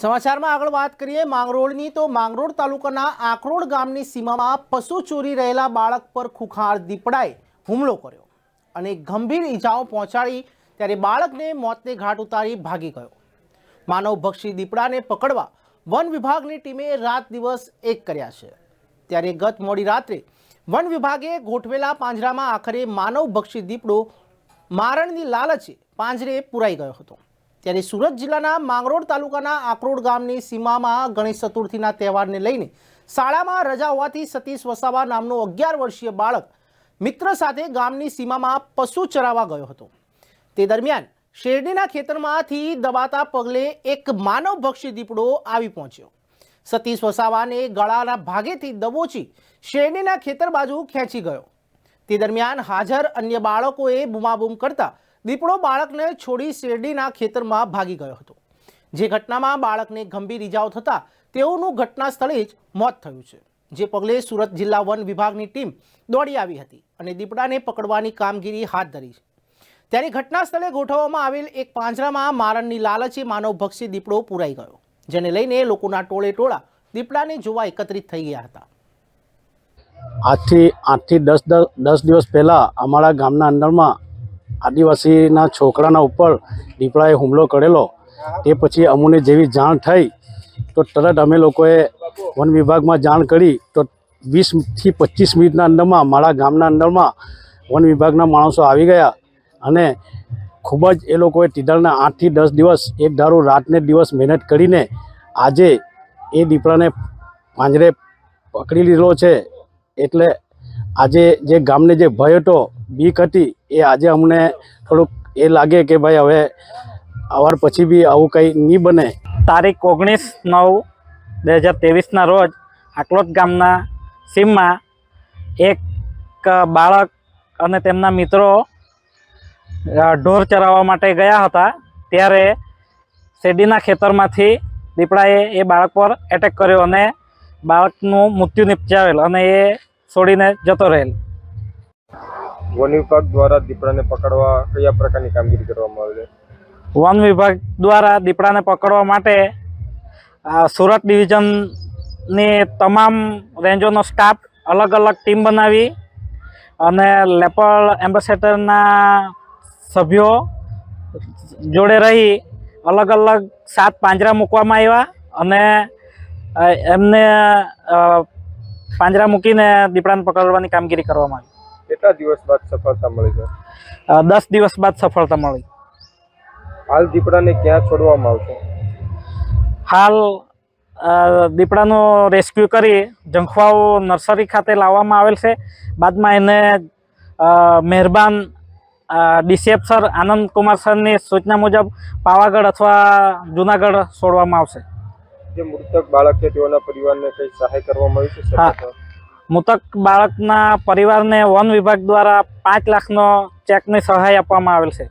સમાચારમાં આગળ વાત કરીએ, માંગરોળની તો માંગરોળ તાલુકાના આકરોડ ગામની સીમામાં પશુ ચોરી રહેલા બાળક પર ખુખાર દીપડાએ હુમલો કર્યો અને ગંભીર ઈજાઓ પહોંચાડી ત્યારે બાળકને મોતને ઘાટ ઉતારી ભાગી ગયો. માનવભક્ષી દીપડાને પકડવા વન વિભાગની ટીમે રાત દિવસ એક કર્યા છે. ત્યારે ગત મોડી રાત્રે વન વિભાગે ગોઠવેલા પાંજરામાં આખરે માનવભક્ષી દીપડો મારણની લાલચે પાંજરે પુરાઈ ગયો હતો. ત્યારે સુરત જિલ્લાના માંગરોળ તાલુકાના આકરોડ ગામની સીમામાં ગણેશ ચતુર્થીના તહેવારને લઈને શાળામાં રજા હોવાથી સતીશ વસાવા નામનો અગિયાર વર્ષીય બાળક મિત્ર સાથે ગામની સીમામાં પશુ ચરાવવા ગયો હતો. તે દરમિયાન શેરડીના ખેતરમાંથી દબાતા પગલે એક માનવભક્ષી દીપડો આવી પહોંચ્યો. સતીશ વસાવાને ગળાના ભાગેથી દબોચી શેરડીના ખેતર બાજુ ખેંચી ગયો. તે દરમિયાન હાજર અન્ય બાળકોએ બૂમાબૂમ કરતા દીપડો બાળકને છોડી શેરડીના ખેતરમાં ભાગી ગયો હતો. જે ઘટનામાં બાળકને ગંભીર ઇજાઓ થતાં તેઓનું ઘટના સ્થળે જ મોત થયું છે. જે પગલે સુરત જિલ્લા વન વિભાગની ટીમ દોડી આવી હતી અને દીપડાને પકડવાની કામગીરી હાથ ધરી છે. ત્યારે ઘટના સ્થળે ગોઠવવામાં આવેલ એક પાંજરામાં મારણની લાલચે માનવભક્ષી દીપડો પુરાઈ ગયો, જેને લઈને લોકોના ટોળે ટોળા દીપડાને જોવા એકત્રિત થઈ ગયા હતા. આજથી આઠથી દસ દસ દિવસ પહેલાં અમારા ગામના અંદરમાં આદિવાસીના છોકરાના ઉપર દીપડાએ હુમલો કરેલો, તે પછી અમને જેવી જાણ થઈ, તો તરત અમે લોકોએ વન વિભાગમાં જાણ કરી, તો વીસથી પચીસ મિનિટના અંદરમાં મારા ગામના અંદરમાં વન વિભાગના માણસો આવી ગયા અને ખૂબ જ એ લોકોએ ટીડરના આઠથી દસ દિવસ, એક ધારું રાતને દિવસ મહેનત કરીને આજે એ દીપડાને પાંજરે પકડી લીધો છે. એટલે આજે જે ગામને જે ભય હતો, બીક હતી એ આજે અમને થોડુંક એ લાગે કે ભાઈ હવે અવાર પછી બી આવું કંઈ નહીં બને. તારીખ ઓગણીસ નવ બે હજાર ત્રેવીસના રોજ આકલોદ ગામના સીમમાં એક બાળક અને તેમના મિત્રો ઢોર ચરાવવા માટે ગયા હતા. ત્યારે શેરડીના ખેતરમાંથી દીપડાએ એ બાળક પર એટેક કર્યો અને બાળકનું મૃત્યુ નિપજાવેલ અને એ છોડીને જતો રહેલ. વન વિભાગ દ્વારા દીપડાને પકડવા કયા પ્રકારની કામગીરી કરવામાં આવે છે? વન વિભાગ દ્વારા દીપડાને પકડવા માટે સુરત ડિવિઝનની તમામ રેન્જોનો સ્ટાફ અલગ અલગ ટીમ બનાવી અને લેપલ એમ્બેસેડરના સભ્યો જોડે રહી અલગ અલગ સાત પાંજરા મૂકવામાં આવ્યા અને એમને પાંજરા મૂકીને દીપડાને પકડવાની કામગીરી કરવામાં આવી. કેટલા દિવસ બાદ સફળતા મળી છે? દસ દિવસ બાદ સફળતા મળી. હાલ દીપડાને ક્યાં છોડવામાં આવશે? હાલ દીપડાનો રેસ્ક્યુ કરી જંખવાઓ નર્સરી ખાતે લાવવામાં આવેલ છે. બાદમાં એને મહેરબાન ડીસીએફ સર આનંદ કુમાર સરની સૂચના મુજબ પાવાગઢ અથવા જુનાગઢ છોડવામાં આવશે. જે મૃતક બાળક છે તેઓના પરિવારને કઈ સહાય કરવામાં આવી છે? હા. મૃતક બાળકના પરિવારને વન વિભાગ દ્વારા પાંચ લાખનો ચેકની સહાય આપવામાં આવેલ છે.